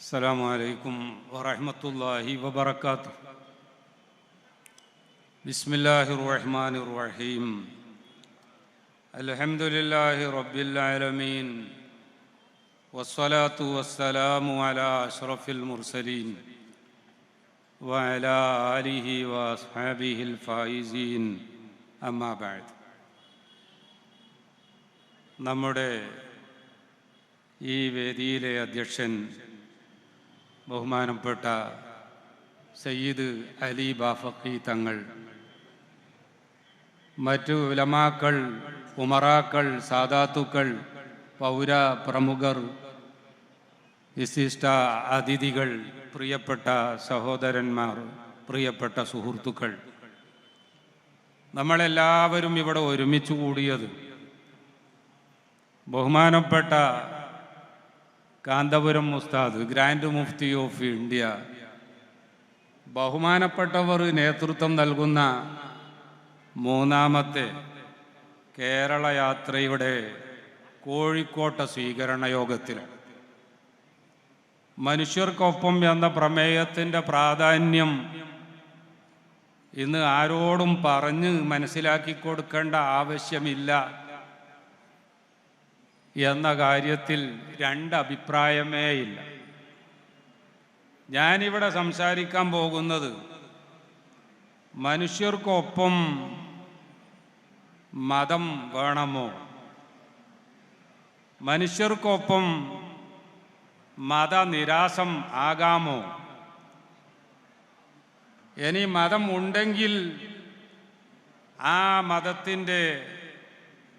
السلام عليكم ورحمة الله وبركاته بسم الله الرحمن الرحيم الحمد لله رب العالمين والصلاة والسلام على أشرف المرسلين وعلى آله وأصحابه الفائزين أما بعد നമ്മുടെ ഈ വേദിയിലെ അധ്യക്ഷൻ ബഹുമാനപ്പെട്ട സയ്യിദ് അലി ബാഫക്കി തങ്ങൾ മറ്റു ഉലമാക്കൾ ഉമറാക്കൾ സാദാത്തുക്കൾ പൗര പ്രമുഖർ വിശിഷ്ട അതിഥികൾ പ്രിയപ്പെട്ട സഹോദരന്മാർ പ്രിയപ്പെട്ട സുഹൃത്തുക്കൾ. നമ്മളെല്ലാവരും ഇവിടെ ഒരുമിച്ച് കൂടിയത് ബഹുമാനപ്പെട്ട കാന്തപുരം മുസ്താദ് ഗ്രാൻഡ് മുഫ്തി ഓഫ് ഇന്ത്യ ബഹുമാനപ്പെട്ടവർ നേതൃത്വം നൽകുന്ന മൂന്നാമത്തെ കേരള യാത്രയുടെ കോഴിക്കോട്ട സ്വീകരണ യോഗത്തിൽ. മനുഷ്യർക്കൊപ്പം എന്ന പ്രമേയത്തിന്റെ പ്രാധാന്യം ഇന്ന് ആരോടും പറഞ്ഞ് മനസ്സിലാക്കി കൊടുക്കേണ്ട ആവശ്യമില്ല. എന്ന കാര്യത്തിൽ രണ്ട് അഭിപ്രായമേ ഇല്ല ഞാനിവിടെ സംസാരിക്കാൻ പോകുന്നത് മനുഷ്യർക്കൊപ്പം മതം വേണമോ? മനുഷ്യർക്കൊപ്പം മതനിരാസം ആകാമോ? ഇനി മതം ഉണ്ടെങ്കിൽ ആ മതത്തിന്റെ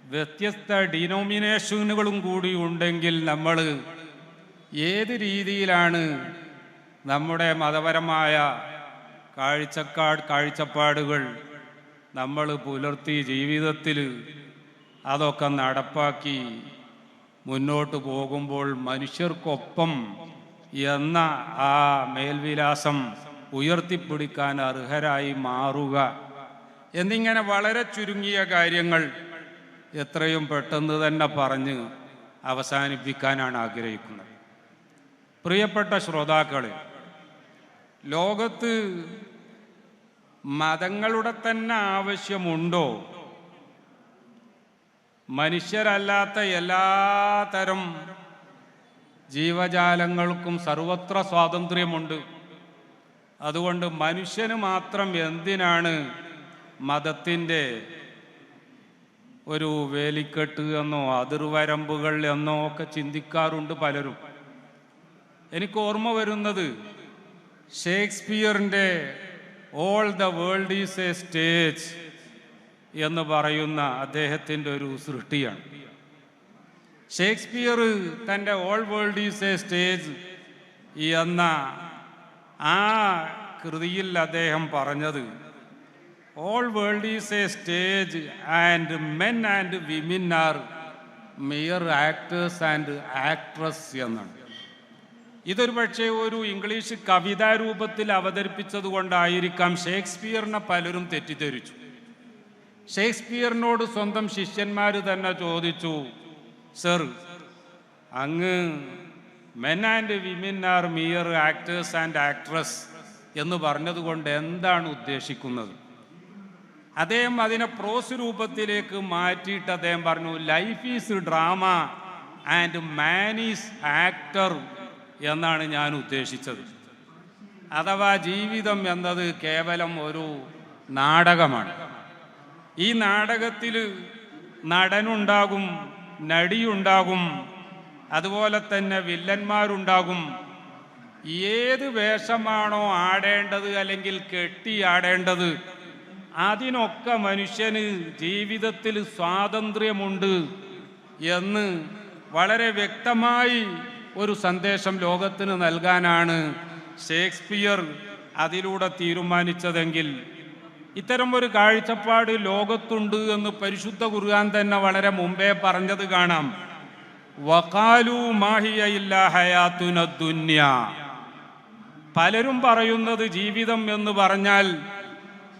വ്യത്യസ്ത ഡിനോമിനേഷനുകളും കൂടി ഉണ്ടെങ്കിൽ നമ്മൾ ഏത് രീതിയിലാണ് നമ്മുടെ മതപരമായ കാഴ്ചക്കാട് കാഴ്ചപ്പാടുകൾ നമ്മൾ പുലർത്തി ജീവിതത്തിൽ അതൊക്കെ നടപ്പാക്കി മുന്നോട്ട് പോകുമ്പോൾ മനുഷ്യർക്കൊപ്പം എന്ന ആ മേൽവിലാസം ഉയർത്തിപ്പിടിക്കാൻ അർഹരായി മാറുക. എന്നിങ്ങനെ വളരെ ചുരുങ്ങിയ കാര്യങ്ങൾ എത്രയും പെട്ടെന്ന് തന്നെ പറഞ്ഞ് അവസാനിപ്പിക്കാനാണ് ആഗ്രഹിക്കുന്നത്. പ്രിയപ്പെട്ട ശ്രോതാക്കളെ ലോകത്ത് മതങ്ങളുടെ തന്നെ ആവശ്യമുണ്ടോ? മനുഷ്യരല്ലാത്ത എല്ലാ തരം ജീവജാലങ്ങൾക്കും സർവത്ര സ്വാതന്ത്ര്യമുണ്ട്. അതുകൊണ്ട് മനുഷ്യന് മാത്രം എന്തിനാണ് മതത്തിന്റെ ഒരു വേലിക്കെട്ട് എന്നോ അതിർവരമ്പുകൾ എന്നോ ഒക്കെ ചിന്തിക്കാറുണ്ട് പലരും. എനിക്ക് ഓർമ്മ വരുന്നത് ഷേക്സ്പിയറിന്റെ all the world is a stage എന്ന് പറയുന്ന അദ്ദേഹത്തിന്റെ ഒരു സൃഷ്ടിയാണ്. ഷേക്സ്പിയർ തന്റെ all world is a stage എന്ന ആ കൃതിയിൽ അദ്ദേഹം പറഞ്ഞത് all world is a stage and men and women are mere actors and actress എന്നാണ്. ഇതൊരു പക്ഷേ ഒരു ഇംഗ്ലീഷ് കവിതാ രൂപത്തിൽ അവതരിപ്പിച്ചത് കൊണ്ടായിരിക്കാം ഷേക്സ്പിയറിനെ പലരും തെറ്റിദ്ധരിച്ചു. ഷേക്സ്പിയറിനോട് സ്വന്തം ശിഷ്യന്മാർ തന്നെ ചോദിച്ചു സർ അങ്ങ് men and women are mere actors and actress എന്ന് പറഞ്ഞതുകൊണ്ട് എന്താണ് ഉദ്ദേശിക്കുന്നത്? അദ്ദേഹം അതിനെ പ്രോസ് രൂപത്തിലേക്ക് മാറ്റിയിട്ട് അദ്ദേഹം പറഞ്ഞു life is drama and man is actor എന്നാണ് ഞാൻ ഉദ്ദേശിച്ചത്. അഥവാ ജീവിതം എന്നത് കേവലം ഒരു നാടകമാണ്. ഈ നാടകത്തിൽ നടനുണ്ടാകും നടിയുണ്ടാകും അതുപോലെ തന്നെ വില്ലന്മാരുണ്ടാകും. ഏത് വേഷമാണോ ആടേണ്ടത് അല്ലെങ്കിൽ കെട്ടി ആടേണ്ടത് അതിനൊക്കെ മനുഷ്യന് ജീവിതത്തിൽ സ്വാതന്ത്ര്യമുണ്ട് എന്ന് വളരെ വ്യക്തമായി ഒരു സന്ദേശം ലോകത്തിന് നൽകാനാണ് ഷേക്സ്പിയർ അതിലൂടെ തീരുമാനിച്ചതെങ്കിൽ. ഇത്തരം ഒരു കാഴ്ചപ്പാട് ലോകത്തുണ്ട് എന്ന് പരിശുദ്ധ ഖുർആൻ തന്നെ വളരെ മുമ്പേ പറഞ്ഞത് കാണാം. വഖാലു മാഹിയ ഇല്ലാ പലരും പറയുന്നത് ജീവിതം എന്ന് പറഞ്ഞാൽ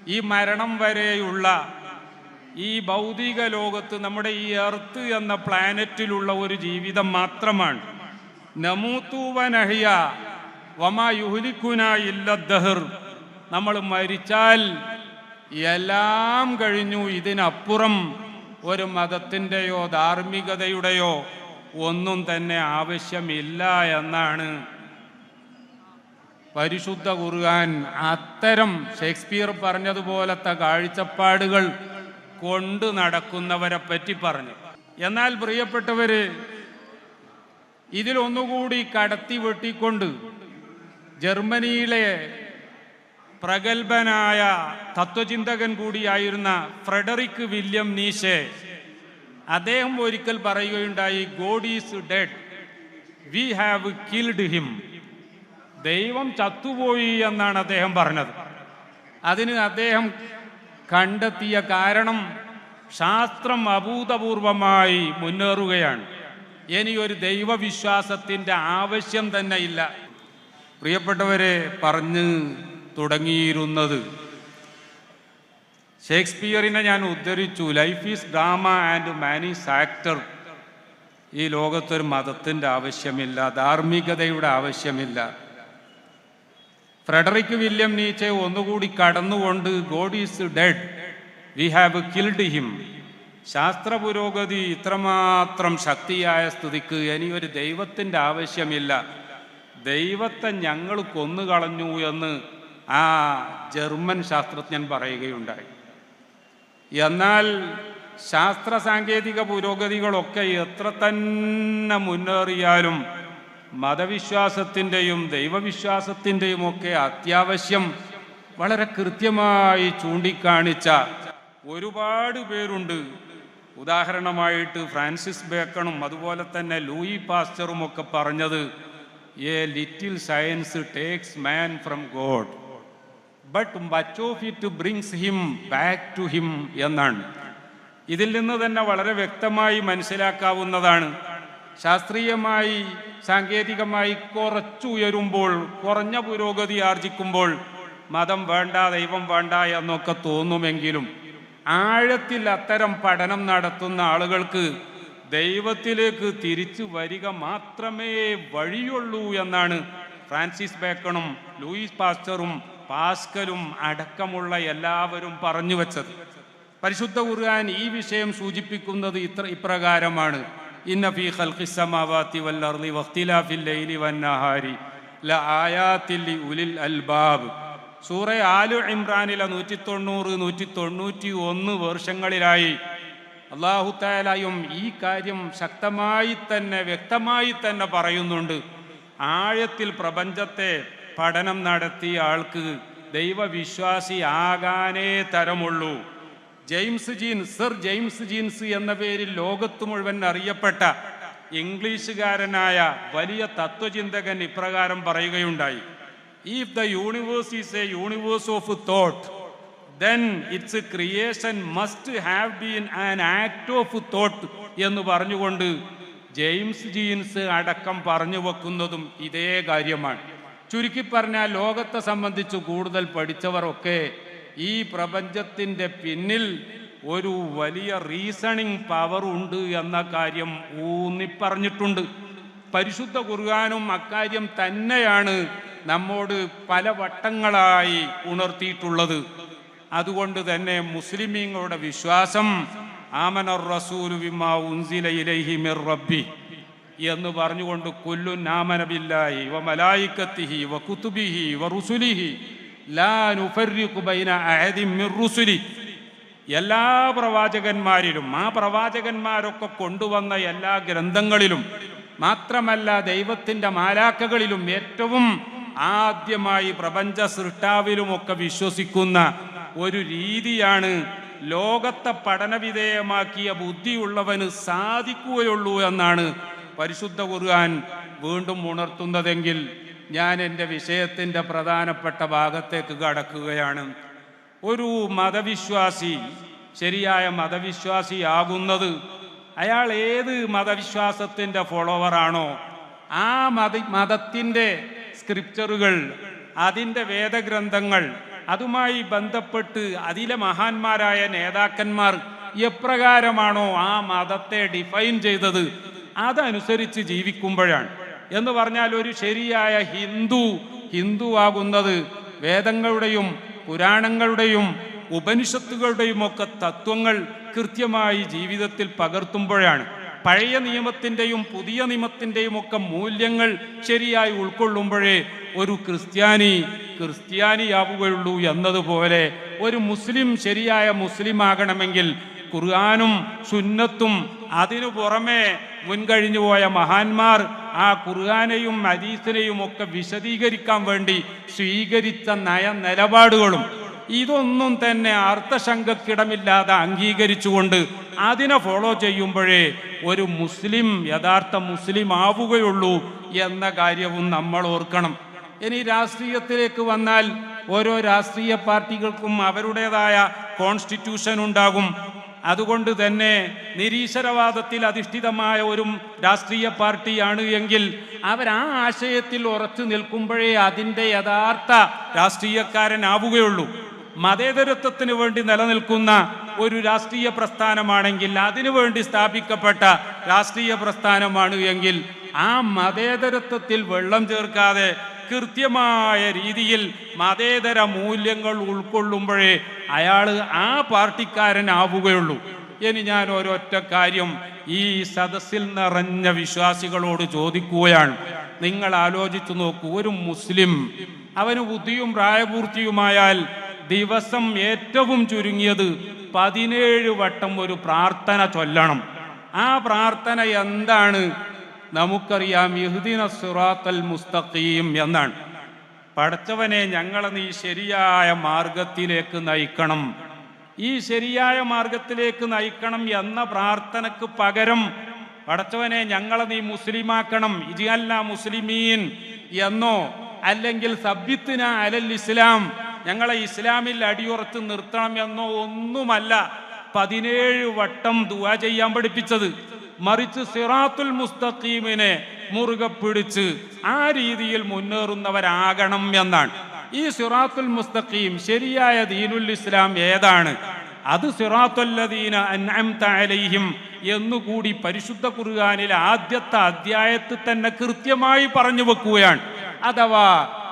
ഈ മരണം വരെയുള്ള ഈ ഭൗതിക ലോകത്ത് നമ്മുടെ ഈ എർത്ത് എന്ന പ്ലാനറ്റിലുള്ള ഒരു ജീവിതം മാത്രമാണ്. നമൂത്തൂവനഹിയ വമാ യുഹുലിക്കുന ദഹർ. നമ്മൾ മരിച്ചാൽ എല്ലാം കഴിഞ്ഞു. ഇതിനപ്പുറം ഒരു മതത്തിന്റെയോ ധാർമ്മികതയുടെയോ ഒന്നും തന്നെ ആവശ്യമില്ല എന്നാണ് പരിശുദ്ധ കുറുകാൻ അത്തരം ഷേക്സ്പിയർ പറഞ്ഞതുപോലത്തെ കാഴ്ചപ്പാടുകൾ കൊണ്ട് നടക്കുന്നവരെ പറ്റി പറഞ്ഞു. എന്നാൽ പ്രിയപ്പെട്ടവര് ഇതിലൊന്നുകൂടി കടത്തി വെട്ടിക്കൊണ്ട് ജർമ്മനിയിലെ പ്രഗത്ഭനായ തത്വചിന്തകൻ കൂടിയായിരുന്ന ഫ്രെഡറിക് വില്യം നീഷെ അദ്ദേഹം ഒരിക്കൽ പറയുകയുണ്ടായി God is dead. We have killed him. ദൈവം ചത്തുപോയി എന്നാണ് അദ്ദേഹം പറഞ്ഞത്. അതിന് അദ്ദേഹം കണ്ടെത്തിയ കാരണം ശാസ്ത്രം അഭൂതപൂർവമായി മുന്നേറുകയാണ്. ഇനി ഒരു ദൈവവിശ്വാസത്തിന്റെ ആവശ്യം തന്നെ ഇല്ല. പ്രിയപ്പെട്ടവരെ പറഞ്ഞ് തുടങ്ങിയിരുന്നത് ഷേക്സ്പിയറിനെ ഞാൻ ഉദ്ധരിച്ചു life is drama and is actor ഈ ലോകത്തൊരു മതത്തിന്റെ ആവശ്യമില്ല ധാർമ്മികതയുടെ ആവശ്യമില്ല. ഫ്രെഡറിക് വില്യം നീച്ചെ ഒന്നുകൂടി കടന്നുകൊണ്ട് God is dead. We have killed him. ശാസ്ത്ര പുരോഗതി ഇത്രമാത്രം ശക്തിയായ സ്ഥിതിക്ക് ഇനി ഒരു ദൈവത്തിന്റെ ആവശ്യമില്ല. ദൈവത്തെ ഞങ്ങൾ കൊന്നുകളഞ്ഞു എന്ന് ആ ജർമ്മൻ ശാസ്ത്രജ്ഞൻ പറയുകയുണ്ടായി. എന്നാൽ ശാസ്ത്ര സാങ്കേതിക പുരോഗതികളൊക്കെ എത്ര തന്നെ മുന്നേറിയാലും മതവിശ്വാസത്തിന്റെയും ദൈവവിശ്വാസത്തിന്റെയും ഒക്കെ അത്യാവശ്യം വളരെ കൃത്യമായി ചൂണ്ടിക്കാണിച്ച ഒരുപാട് പേരുണ്ട്. ഉദാഹരണമായിട്ട് ഫ്രാൻസിസ് ബേക്കണും അതുപോലെ തന്നെ ലൂയി പാസ്റ്ററും ഒക്കെ പറഞ്ഞത് a little science takes man from God but much of it brings him back to him എന്നാണ്. ഇതിൽ നിന്ന് തന്നെ വളരെ വ്യക്തമായി മനസ്സിലാക്കാവുന്നതാണ് ശാസ്ത്രീയമായി സാങ്കേതികമായി കുറച്ചുയരുമ്പോൾ കുറഞ്ഞ പുരോഗതി ആർജിക്കുമ്പോൾ മതം വേണ്ട ദൈവം വേണ്ട എന്നൊക്കെ തോന്നുമെങ്കിലും ആഴത്തിൽ അത്തരം പഠനം നടത്തുന്ന ആളുകൾക്ക് ദൈവത്തിലേക്ക് തിരിച്ചു വരിക മാത്രമേ വഴിയുള്ളൂ എന്നാണ് ഫ്രാൻസിസ് ബേക്കണും ലൂയിസ് പാസ്റ്ററും പാസ്കലും അടക്കമുള്ള എല്ലാവരും പറഞ്ഞു വച്ചത്. പരിശുദ്ധ ഖുർആൻ ഈ വിഷയം സൂചിപ്പിക്കുന്നത് ഇത്ര ഇപ്രകാരമാണ്. ഇന്ന ഫീ ഖൽഖിസ് السماوات വൽ واختلاف الليل വന്നഹാരി ലആയാത്തിൽ ലിഉലിൽ അൽബാബ്. സൂറ ആലു ഇമ്രാനിലെ നൂറ്റി തൊണ്ണൂറ് നൂറ്റി തൊണ്ണൂറ്റി ഒന്ന് വർഷങ്ങളിലായി ഈ കാര്യം ശക്തമായി തന്നെ വ്യക്തമായി തന്നെ പറയുന്നുണ്ട്. ആഴത്തിൽ പ്രപഞ്ചത്തെ പഠനം നടത്തിയ ആൾക്ക് ദൈവവിശ്വാസി ആകാനേ തരമുള്ളൂ. James Jeans sir James Jeans എന്ന പേരിൽ ലോകത്ത് മുഴുവൻ അറിയപ്പെട്ട ഇംഗ്ലീഷുകാരനായ വലിയ തത്വചിന്തകൻ ഇപ്രകാരം പറയുകയുണ്ടായി. If the universe is a universe of thought then its creation must have been an act of thought എന്ന് പറഞ്ഞുകൊണ്ട് ജെയിംസ് ജീൻസ് അടക്കം പറഞ്ഞു വെക്കുന്നതും ഇതേ കാര്യമാണ്. ചുരുക്കി പറഞ്ഞാൽ ലോകത്തെ സംബന്ധിച്ച് കൂടുതൽ പഠിച്ചവർ ഒക്കെ ഈ പ്രപഞ്ചത്തിന്റെ പിന്നിൽ ഒരു വലിയ റീസണിങ് പവർ ഉണ്ട് എന്ന കാര്യം ഊന്നിപ്പറഞ്ഞിട്ടുണ്ട്. പരിശുദ്ധ കുർഗാനും അക്കാര്യം തന്നെയാണ് നമ്മോട് പല വട്ടങ്ങളായി ഉണർത്തിയിട്ടുള്ളത്. അതുകൊണ്ട് തന്നെ മുസ്ലിമീങ്ങളുടെ വിശ്വാസം ആമനർ റസൂലു ഉൻസില ഇലൈഹി മിർ റബ്ബി എന്ന് പറഞ്ഞുകൊണ്ട് കൊല്ലു നാമനബില്ലാഹി വ മലായിക്കത്തിഹി വ കുത്തുബിഹി വ റുസുലിഹി ലാ നുഫർരിഖു ബൈന റുസുലി. എല്ലാ പ്രവാചകന്മാരിലും ആ പ്രവാചകന്മാരൊക്കെ കൊണ്ടുവന്ന എല്ലാ ഗ്രന്ഥങ്ങളിലും മാത്രമല്ല ദൈവത്തിന്റെ മാലാക്കകളിലും ഏറ്റവും ആദ്യമായി പ്രപഞ്ച സൃഷ്ടാവിലുമൊക്കെ വിശ്വസിക്കുന്ന ഒരു രീതിയാണ് ലോകത്തെ പഠനവിധേയമാക്കിയ ബുദ്ധിയുള്ളവന് സാധിക്കുകയുള്ളൂ എന്നാണ് പരിശുദ്ധ ഖുർആൻ വീണ്ടും ഉണർത്തുന്നതെങ്കിൽ ഞാൻ എന്റെ വിഷയത്തിന്റെ പ്രധാനപ്പെട്ട ഭാഗത്തേക്ക് കടക്കുകയാണ്. ഒരു മതവിശ്വാസി ശരിയായ മതവിശ്വാസിയാകുന്നത് അയാൾ ഏത് മതവിശ്വാസത്തിന്റെ ഫോളോവറാണോ ആ മത മതത്തിന്റെ സ്ക്രിപ്റ്ററുകൾ അതിന്റെ വേദഗ്രന്ഥങ്ങൾ അതുമായി ബന്ധപ്പെട്ട് അതിലെ മഹാന്മാരായ നേതാക്കന്മാർ എപ്രകാരമാണോ ആ മതത്തെ ഡിഫൈൻ ചെയ്തത് അതനുസരിച്ച് ജീവിക്കുമ്പോഴാണ്. എന്ന് പറഞ്ഞാൽ ഒരു ശരിയായ ഹിന്ദു ഹിന്ദു ആകുന്നത് വേദങ്ങളുടെയും പുരാണങ്ങളുടെയും ഉപനിഷത്തുകളുടെയും ഒക്കെ തത്വങ്ങൾ കൃത്യമായി ജീവിതത്തിൽ പകർത്തുമ്പോഴാണ്. പഴയ നിയമത്തിന്റെയും പുതിയ നിയമത്തിന്റെയും ഒക്കെ മൂല്യങ്ങൾ ശരിയായി ഉൾക്കൊള്ളുമ്പോഴേ ഒരു ക്രിസ്ത്യാനി ക്രിസ്ത്യാനിയാവുകയുള്ളൂ എന്നതുപോലെ ഒരു മുസ്ലിം ശരിയായ മുസ്ലിം ആകണമെങ്കിൽ ഖുർആാനും സുന്നത്തും അതിനു പുറമെ മുൻകഴിഞ്ഞുപോയ മഹാന്മാർ ആ ഖുർആാനെയും ഹദീസിനെയും ഒക്കെ വിശദീകരിക്കാൻ വേണ്ടി സ്വീകരിച്ച നയ നിലപാടുകളും ഇതൊന്നും തന്നെ അർത്ഥശങ്കക്കിടമില്ലാതെ അംഗീകരിച്ചുകൊണ്ട് അതിനെ ഫോളോ ചെയ്യുമ്പോഴേ ഒരു മുസ്ലിം യഥാർത്ഥ മുസ്ലിം ആവുകയുള്ളൂ എന്ന കാര്യവും നമ്മൾ ഓർക്കണം. ഇനി രാഷ്ട്രീയത്തിലേക്ക് വന്നാൽ ഓരോ രാഷ്ട്രീയ പാർട്ടികൾക്കും അവരുടേതായ കോൺസ്റ്റിറ്റ്യൂഷൻ ഉണ്ടാകും. അതുകൊണ്ട് തന്നെ നിരീശ്വരവാദത്തിൽ അധിഷ്ഠിതമായ ഒരു രാഷ്ട്രീയ പാർട്ടിയാണ് എങ്കിൽ അവർ ആ ആശയത്തിൽ ഉറച്ചു നിൽക്കുമ്പോഴേ അതിന്റെ യഥാർത്ഥ രാഷ്ട്രീയക്കാരനാവുകയുള്ളൂ. മതേതരത്വത്തിന് വേണ്ടി നിലനിൽക്കുന്ന ഒരു രാഷ്ട്രീയ പ്രസ്ഥാനമാണെങ്കിൽ അതിനു വേണ്ടി സ്ഥാപിക്കപ്പെട്ട രാഷ്ട്രീയ പ്രസ്ഥാനമാണ് എങ്കിൽ ആ മതേതരത്വത്തിൽ വെള്ളം ചേർക്കാതെ കൃത്യമായ രീതിയിൽ മതേതര മൂല്യങ്ങൾ ഉൾക്കൊള്ളുമ്പോഴേ അയാൾ ആ പാർട്ടിക്കാരനാവുകയുള്ളൂ. ഇനി ഞാൻ ഒരൊറ്റ കാര്യം ഈ സദസ്സിൽ നിറഞ്ഞ വിശ്വാസികളോട് ചോദിക്കുകയാണ്. നിങ്ങൾ ആലോചിച്ചു നോക്കൂ ഒരു മുസ്ലിം അവന് ബുദ്ധിയും പ്രായപൂർത്തിയുമായാൽ ദിവസം ഏറ്റവും ചുരുങ്ങിയത് പതിനേഴ് വട്ടം ഒരു പ്രാർത്ഥന ചൊല്ലണം. ആ പ്രാർത്ഥന എന്താണ്? നമുക്കറിയാം യഹുദീന സുറാത്തൽ മുസ്തഖീം എന്നാണ്. പഠിച്ചവനെ ഞങ്ങളെ നീ ശരിയായ മാർഗത്തിലേക്ക് നയിക്കണം. ഈ ശരിയായ മാർഗത്തിലേക്ക് നയിക്കണം എന്ന പ്രാർത്ഥനക്ക് പകരം പടച്ചവനെ ഞങ്ങളെ നീ മുസ്ലിമാക്കണം. ഇജിയല്ല മുസ്ലിമീൻ എന്നോ അല്ലെങ്കിൽ സബ്യത്തിന അലൽ ഇസ്ലാം ഞങ്ങളെ ഇസ്ലാമിൽ അടിയുറച്ച് നിർത്തണം എന്നോ ഒന്നുമല്ല പതിനേഴ് വട്ടം ദുവാ ചെയ്യാൻ പഠിപ്പിച്ചത്. മറിച്ച് സിറാത്തുൽ മുസ്തഖീമിനെ മുറുകെ പിടിച്ച് ആ രീതിയിൽ മുന്നേറുന്നവരാകണം എന്നാണ്. ഈ സിറാത്തുൽ മുസ്തഖീം ശരിയായ ദീനുൽ ഇസ്ലാം ഏതാണ്? അത് സിറാത്തുല്ലദീന അൻഅംത അലൈഹിം എന്നുകൂടി പരിശുദ്ധ ഖുർആനിൽ ആദ്യത്തെ അധ്യായത്തിൽ തന്നെ കൃത്യമായി പറഞ്ഞു വെക്കുകയാണ്. അഥവാ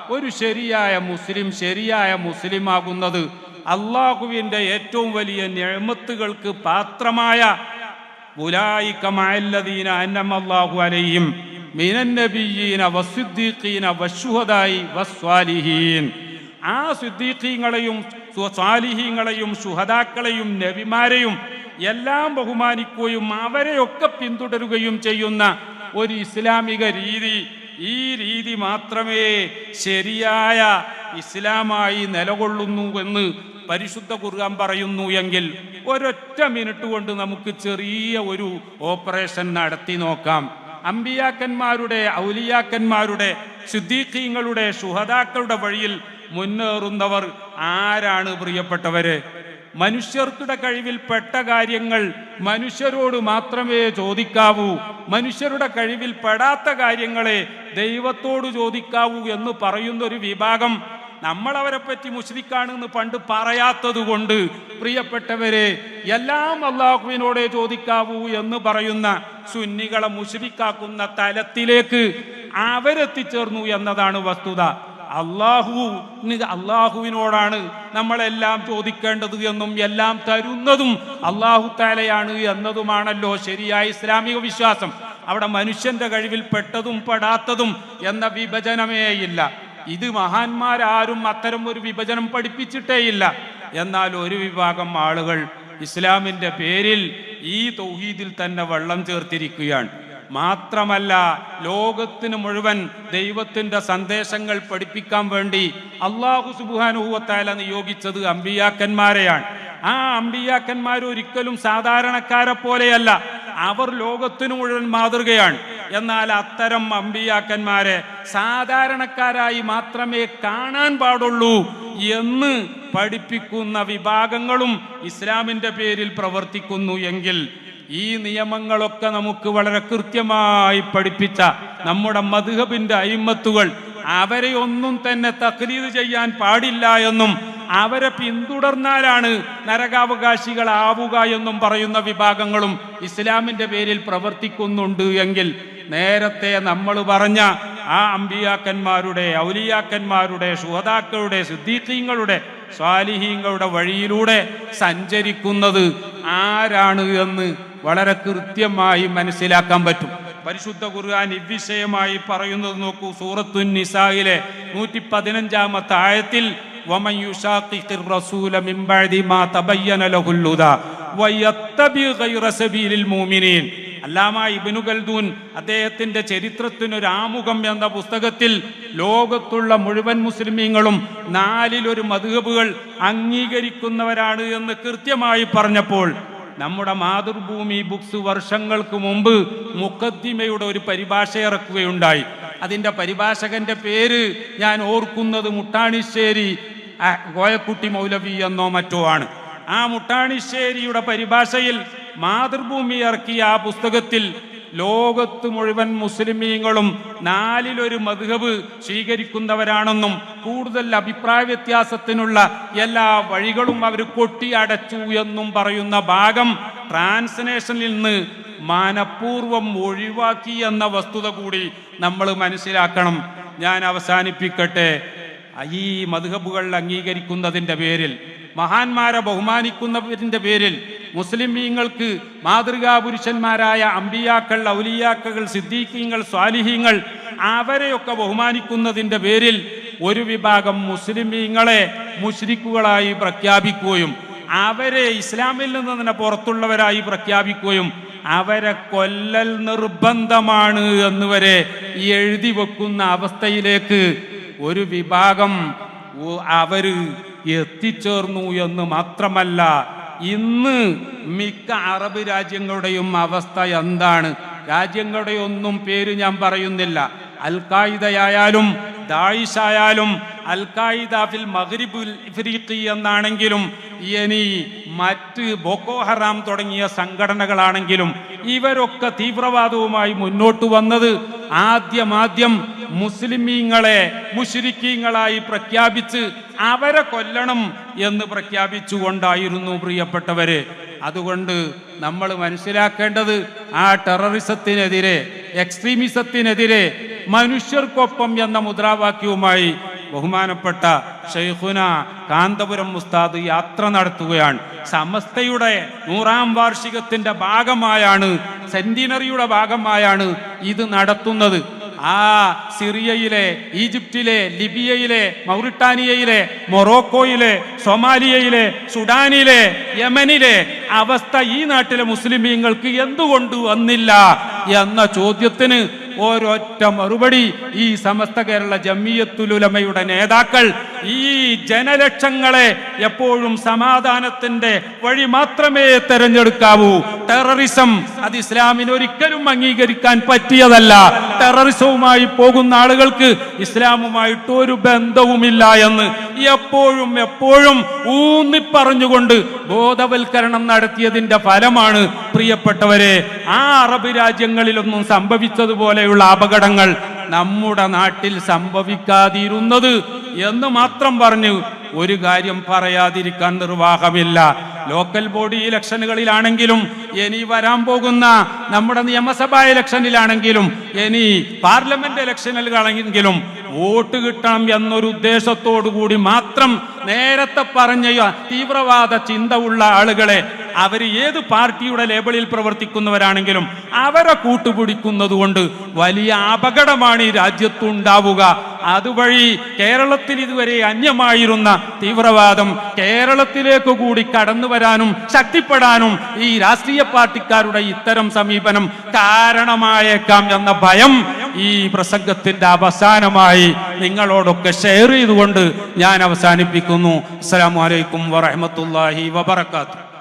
ഒരു ശരിയായ മുസ്ലിം ശരിയായ മുസ്ലിമാകുന്നത് അള്ളാഹുവിന്റെ ഏറ്റവും വലിയ ഞെമത്തുകൾക്ക് പാത്രമായ ഉലായിക മഅല്ലദീന അലൈഹിം നബിയീന വശുഹദായി വസ്വാലിഹീൻ ആ സിദ്ദീഖീങ്ങളെയും സ്വാലിഹീങ്ങളെയും ശുഹദാക്കളെയും നബിമാരെയും എല്ലാം ബഹുമാനിക്കുകയും അവരെയൊക്കെ പിന്തുടരുകയും ചെയ്യുന്ന ഒരു ഇസ്ലാമിക രീതി. ഈ രീതി മാത്രമേ ശരിയായ ഇസ്ലാമായി നിലകൊള്ളുന്നു എന്ന് പരിശുദ്ധ ഖുർആൻ പറയുന്നു എങ്കിൽ ഒരൊറ്റ മിനിറ്റ് കൊണ്ട് നമുക്ക് ചെറിയ ഒരു ഓപ്പറേഷൻ നടത്തി നോക്കാം. അമ്പിയാക്കന്മാരുടെ ഔലിയാക്കന്മാരുടെ സിദ്ദീഖീങ്ങളുടെ ശുഹദാക്കളുടെ വഴിയിൽ മുന്നേറുന്നവർ ആരാണ് പ്രിയപ്പെട്ടവര്? മനുഷ്യർക്കുടെ കഴിവിൽ പെട്ട കാര്യങ്ങൾ മനുഷ്യരോട് മാത്രമേ ചോദിക്കാവൂ. മനുഷ്യരുടെ കഴിവിൽ പെടാത്ത കാര്യങ്ങളെ ദൈവത്തോട് ചോദിക്കാവൂ എന്ന് പറയുന്നൊരു വിഭാഗം നമ്മൾ അവരെ പറ്റി മുസ്ലിക്കാണെന്ന് പണ്ട് പറയാത്തത് കൊണ്ട് പ്രിയപ്പെട്ടവരെ എല്ലാം അള്ളാഹുവിനോടെ ചോദിക്കാവൂ എന്ന് പറയുന്ന സുന്നികളെ മുസ്ലിക്കാക്കുന്ന തലത്തിലേക്ക് അവരെത്തിച്ചേർന്നു എന്നതാണ് വസ്തുത. അള്ളാഹു അള്ളാഹുവിനോടാണ് നമ്മളെല്ലാം ചോദിക്കേണ്ടത് എന്നും എല്ലാം തരുന്നതും അള്ളാഹു താലയാണ് എന്നതുമാണല്ലോ ശരിയായ ഇസ്ലാമിക വിശ്വാസം. അവിടെ മനുഷ്യന്റെ കഴിവിൽ പെട്ടതും പെടാത്തതും എന്ന വിഭജനമേയില്ല. ഇത് മഹാന്മാരാരും അത്തരം ഒരു വിഭജനം പഠിപ്പിച്ചിട്ടേയില്ല എന്നാൽ ഒരു വിഭാഗം ആളുകൾ ഇസ്ലാമിന്റെ പേരിൽ ഈ തൗഹീദിൽ തന്നെ വെള്ളം ചേർത്തിരിക്കുകയാണ്. മാത്രമല്ല ലോകത്തിന് മുഴുവൻ ദൈവത്തിന്റെ സന്ദേശങ്ങൾ പഠിപ്പിക്കാൻ വേണ്ടി അള്ളാഹു സുബുഹാനുഭവത്താല നിയോഗിച്ചത് അമ്പിയാക്കന്മാരെയാണ്. ആ അമ്പിയാക്കന്മാർ ഒരിക്കലും സാധാരണക്കാരെ പോലെയല്ല. അവർ ലോകത്തിനു മുഴുവൻ മാതൃകയാണ്. എന്നാൽ അത്തരം അമ്പിയാക്കന്മാരെ സാധാരണക്കാരായി മാത്രമേ കാണാൻ പാടുള്ളൂ എന്ന് പഠിപ്പിക്കുന്ന വിഭാഗങ്ങളും ഇസ്ലാമിന്റെ പേരിൽ പ്രവർത്തിക്കുന്നു എങ്കിൽ ഈ നിയമങ്ങളൊക്കെ നമുക്ക് വളരെ കൃത്യമായി പഠിപ്പിച്ച നമ്മുടെ മധുഹബിന്റെ അയിമത്തുകൾ അവരെ ഒന്നും തന്നെ തക്ലീത് ചെയ്യാൻ പാടില്ല എന്നും അവരെ പിന്തുടർന്നാലാണ് നരകാവകാശികളാവുക എന്നും പറയുന്ന വിഭാഗങ്ങളും ഇസ്ലാമിന്റെ പേരിൽ പ്രവർത്തിക്കുന്നുണ്ട് എങ്കിൽ നേരത്തെ നമ്മൾ പറഞ്ഞ ആ അമ്പിയാക്കന്മാരുടെ ഔലിയാക്കന്മാരുടെ ശുഹതാക്കളുടെ സിദ്ധീഖീങ്ങളുടെ സ്വാലിഹീങ്ങളുടെ വഴിയിലൂടെ സഞ്ചരിക്കുന്നത് ആരാണ് എന്ന് വളരെ കൃത്യമായി മനസ്സിലാക്കാൻ പറ്റും. പരിശുദ്ധ ഖുർആൻ ഇവിഷയമായി പറയുന്നത് നോക്കൂ. സൂറത്തു നിസായിലെ നൂറ്റി പതിനഞ്ചാമത്തെ ആയത്തിൽ ومن يشاقق الرسول من بعد ما تبين له الهدى ويتبع غير سبيل المؤمنين അല്ലാമ ഇബ്നു ഖൽദൂൻ അദ്ദേഹത്തിന്റെ ചരിത്രത്തിനൊരു ആമുഖം എന്ന പുസ്തകത്തിൽ ലോകത്തുള്ള മുഴുവൻ മുസ്ലിമീങ്ങളും നാലിലൊരു മധുഹബുകൾ അംഗീകരിക്കുന്നവരാണ് എന്ന് കൃത്യമായി പറഞ്ഞപ്പോൾ നമ്മുടെ മാതൃഭൂമി ബുക്സ് വർഷങ്ങൾക്ക് മുമ്പ് മുഖദ്ദിമയുടെ ഒരു പരിഭാഷ ഇറക്കുകയുണ്ടായി അതിന്റെ പരിഭാഷകന്റെ പേര് ഞാൻ ഓർക്കുന്നത് മുട്ടാണിശ്ശേരി ആ, കോയക്കുട്ടി മൗലവി എന്നോ മറ്റോ ആണ്. ആ മുട്ടാണിശ്ശേരിയുടെ പരിഭാഷയിൽ മാതൃഭൂമി ഇറക്കിയ ആ പുസ്തകത്തിൽ ലോകത്ത് മുഴുവൻ മുസ്ലിമീങ്ങളും നാലിലൊരു മധുഹബ് സ്വീകരിക്കുന്നവരാണെന്നും കൂടുതൽ അഭിപ്രായ വ്യത്യാസത്തിനുള്ള എല്ലാ വഴികളും അവർ കൊട്ടി അടച്ചു എന്നും പറയുന്ന ഭാഗം ട്രാൻസ്ലേഷനിൽ നിന്ന് മാനപൂർവം ഒഴിവാക്കി എന്ന വസ്തുത കൂടി നമ്മൾ മനസ്സിലാക്കണം. ഞാൻ അവസാനിപ്പിക്കട്ടെ. ഈ മധുഹബുകൾ അംഗീകരിക്കുന്നതിന്റെ പേരിൽ മഹാന്മാരെ ബഹുമാനിക്കുന്നതിന്റെ പേരിൽ മുസ്ലിമീങ്ങൾക്ക് മാതൃകാ പുരുഷന്മാരായ അമ്പിയാക്കൾ ഔലിയാക്കകൾ സിദ്ദീഖീങ്ങൾ സ്വാലിഹീങ്ങൾ അവരെയൊക്കെ ബഹുമാനിക്കുന്നതിന്റെ പേരിൽ ഒരു വിഭാഗം മുസ്ലിമീങ്ങളെ മുഷ്രിക്കുകളായി പ്രഖ്യാപിക്കുകയും അവരെ ഇസ്ലാമിൽ നിന്ന് തന്നെ പുറത്തുള്ളവരായി പ്രഖ്യാപിക്കുകയും അവരെ കൊല്ലൽ നിർബന്ധമാണ് എന്നുവരെ എഴുതി വെക്കുന്ന അവസ്ഥയിലേക്ക് ഒരു വിഭാഗം അവർ എത്തിച്ചേർന്നു എന്ന് മാത്രമല്ല ഇന്ന് മിക്ക അറബ് രാജ്യങ്ങളുടെയും അവസ്ഥ എന്താണ്? രാജ്യങ്ങളുടെ ഒന്നും പേര് ഞാൻ പറയുന്നില്ല. അൽ ഖായിദയായാലും ദായിഷ് ആയാലും അൽ ഖായിദ ഫിൽ മഗ്രിബുൽ ഇഫ്രീഖി എന്നാണെങ്കിലും ഇനി മറ്റ് ബോക്കോ ഹറാം തുടങ്ങിയ സംഘടനകളാണെങ്കിലും ഇവരൊക്കെ തീവ്രവാദവുമായി മുന്നോട്ട് വന്നത് ആദ്യമാദ്യം മുസ്ലിമീങ്ങളെ മുഷിരിക്കീങ്ങളായി പ്രഖ്യാപിച്ച് അവരെ കൊല്ലണം എന്ന് പ്രഖ്യാപിച്ചുകൊണ്ടായിരുന്നു പ്രിയപ്പെട്ടവര്. അതുകൊണ്ട് നമ്മൾ മനസ്സിലാക്കേണ്ടത് ആ ടെററിസത്തിനെതിരെ എക്സ്ട്രീമിസത്തിനെതിരെ മനുഷ്യർക്കൊപ്പം എന്ന മുദ്രാവാക്യവുമായി ബഹുമാനപ്പെട്ട ഷെയ്ഖുന കാന്തപുരം മുസ്താദ് യാത്ര നടത്തുകയാണ്. സമസ്തയുടെ നൂറാം വാർഷികത്തിന്റെ ഭാഗമായാണ് സെന്റിനറിയുടെ ഭാഗമായാണ് ഇത് നടത്തുന്നത്. ആ സിറിയയിലെ ഈജിപ്തിലെ ലിബിയയിലെ മൗറിട്ടാനിയയിലെ മൊറോക്കോയിലെ സൊമാലിയയിലെ സുഡാനിലെ യമനിലെ അവസ്ഥ ഈ നാട്ടിലെ മുസ്ലിമീങ്ങൾക്ക് എന്തുകൊണ്ട് വന്നില്ല എന്ന ചോദ്യത്തിന് ഒരൊറ്റ മറുപടി ഈ സമസ്ത കേരള ജമ്മിയത്തുലുലമയുടെ നേതാക്കൾ ഈ ജനലക്ഷങ്ങളെ എപ്പോഴും സമാധാനത്തിന്റെ വഴി മാത്രമേ തെരഞ്ഞെടുക്കാവൂ. ടെററിസം അത് ഇസ്ലാമിന് ഒരിക്കലും അംഗീകരിക്കാൻ പറ്റിയതല്ല. ടെററിസവുമായി പോകുന്ന ആളുകൾക്ക് ഇസ്ലാമുമായിട്ട് ഒരു ബന്ധവുമില്ല എന്ന് എപ്പോഴും എപ്പോഴും ഊന്നിപ്പറഞ്ഞുകൊണ്ട് ബോധവൽക്കരണം നടത്തിയതിന്റെ ഫലമാണ് പ്രിയപ്പെട്ടവരെ ആ അറബ് രാജ്യങ്ങളിലൊന്നും സംഭവിച്ചതുപോലെയുള്ള അപകടങ്ങൾ നമ്മുടെ നാട്ടിൽ സംഭവിക്കാതിരുന്നത് എന്ന് മാത്രം പറഞ്ഞു ഒരു കാര്യം പറയാതിരിക്കാൻ നിർവാഹമില്ല. ലോക്കൽ ബോഡി ഇലക്ഷനുകളിലാണെങ്കിലും ഇനി വരാൻ പോകുന്ന നമ്മുടെ നിയമസഭാ ഇലക്ഷനിലാണെങ്കിലും ഇനി പാർലമെന്റ് ഇലക്ഷനുകളാണെങ്കിലും വോട്ട് കിട്ടണം എന്നൊരു ഉദ്ദേശത്തോടു കൂടി മാത്രം നേരത്തെ പറഞ്ഞ തീവ്രവാദ ചിന്ത ഉള്ള ആളുകളെ അവർ ഏത് പാർട്ടിയുടെ ലേബലിൽ പ്രവർത്തിക്കുന്നവരാണെങ്കിലും അവരെ കൂട്ടുപിടിക്കുന്നത് കൊണ്ട് വലിയ അപകടമാണ് ഈ രാജ്യത്തുണ്ടാവുക. അതുവഴി കേരളത്തിൽ ഇതുവരെ അന്യമായിരുന്ന തീവ്രവാദം കേരളത്തിലേക്ക് കൂടി കടന്നു വരാനും ശക്തിപ്പെടാനും ഈ രാഷ്ട്രീയ പാർട്ടിക്കാരുടെ ഇത്തരം സമീപനം കാരണമായേക്കാം എന്ന ഭയം ഈ പ്രസംഗത്തിന്റെ അവസാനമായി നിങ്ങളോടൊക്കെ ഷെയർ ചെയ്തുകൊണ്ട് ഞാൻ അവസാനിപ്പിക്കുന്നു. അസ്സാം വലൈക്കും വറഹ്മത്തുള്ളാഹി വബറകാതുഹു.